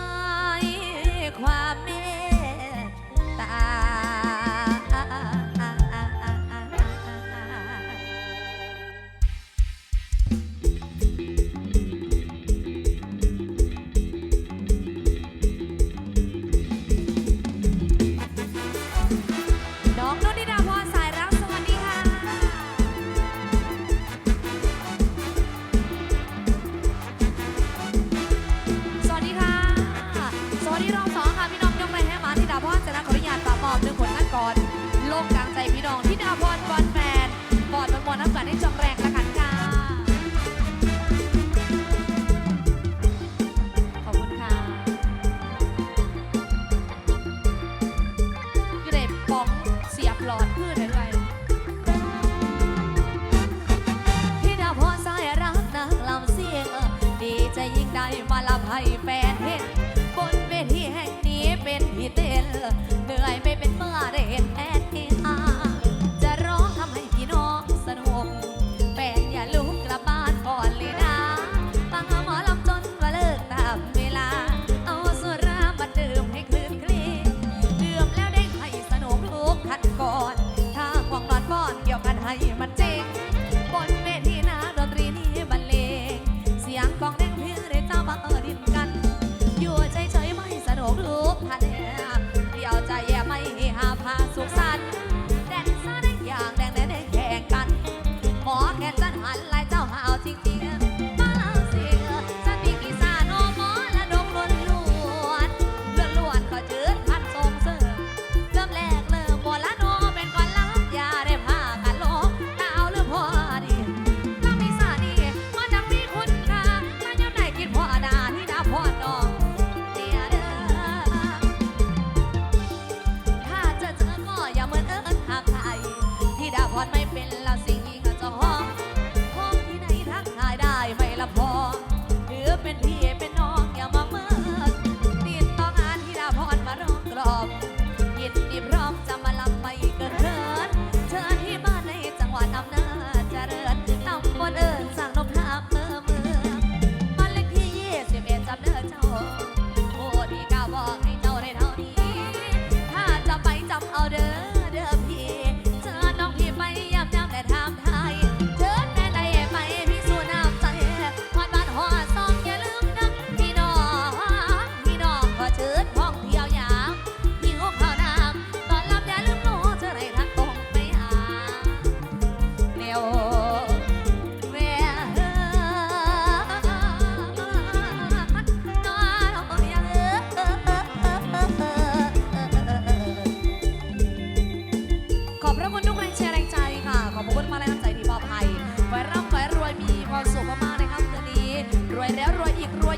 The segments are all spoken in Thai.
อายความม โลกกลางใจพี่น้องที่ดาวพ happening.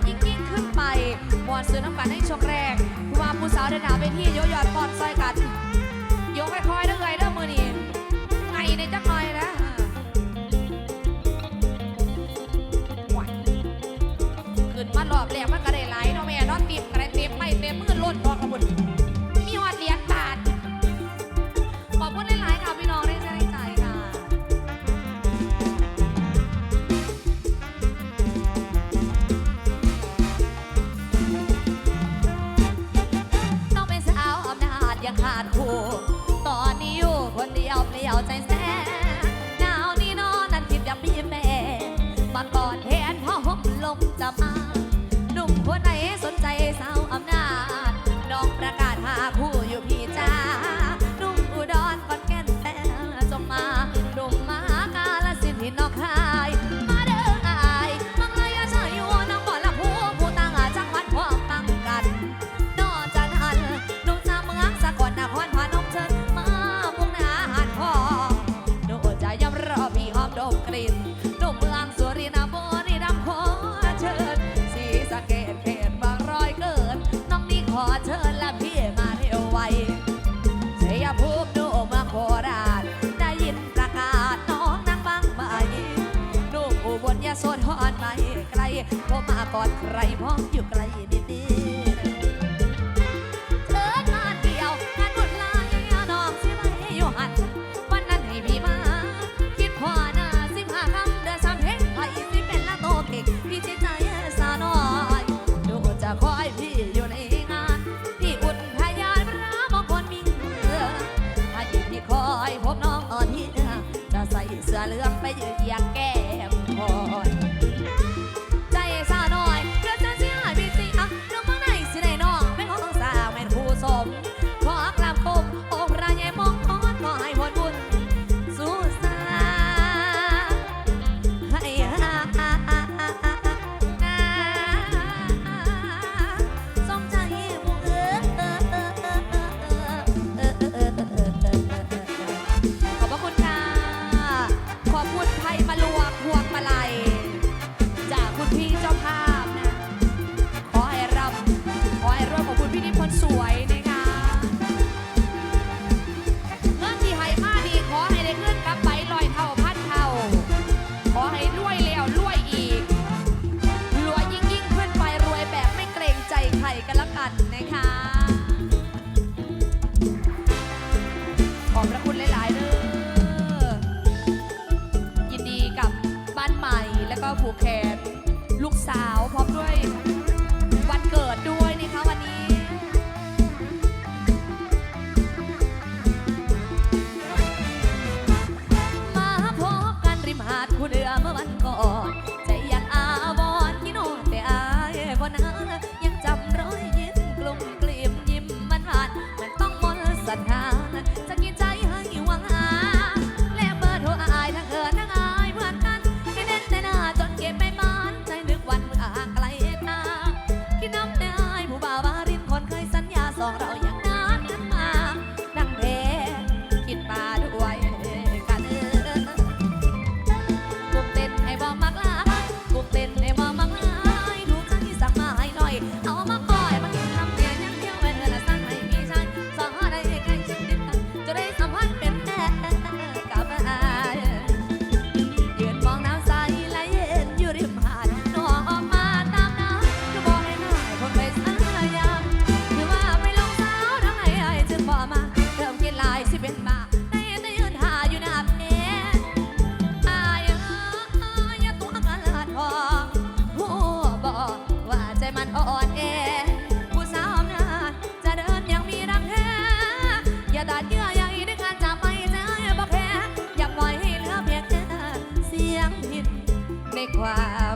ยิ่งยิ่งขึ้นไปมวนซื้อน้ำกันในช่วงแรกว่าผู้สาวเดินหาไปที่ย้อยยอดปอนใส่กันาดโท รินหนุ่มเมืองสุรินทร์บุรีรัมย์ขอเชิญสีสะเกดเขตบางรอยเกิด น้องนี่ขอเชิญและพี่มาเร็วไวเชียภูมิหนุ่มเมืองโคราชได้ยินประกาศน้องนางบางไหมหนุ่มอุบลยโสธรไม่ไกลผมมาก่อนใครพ้องอยู่ไกลนิดนี้ ผูกแขน ลูกสาวพร้อมด้วยวันเกิดด้วย quiet.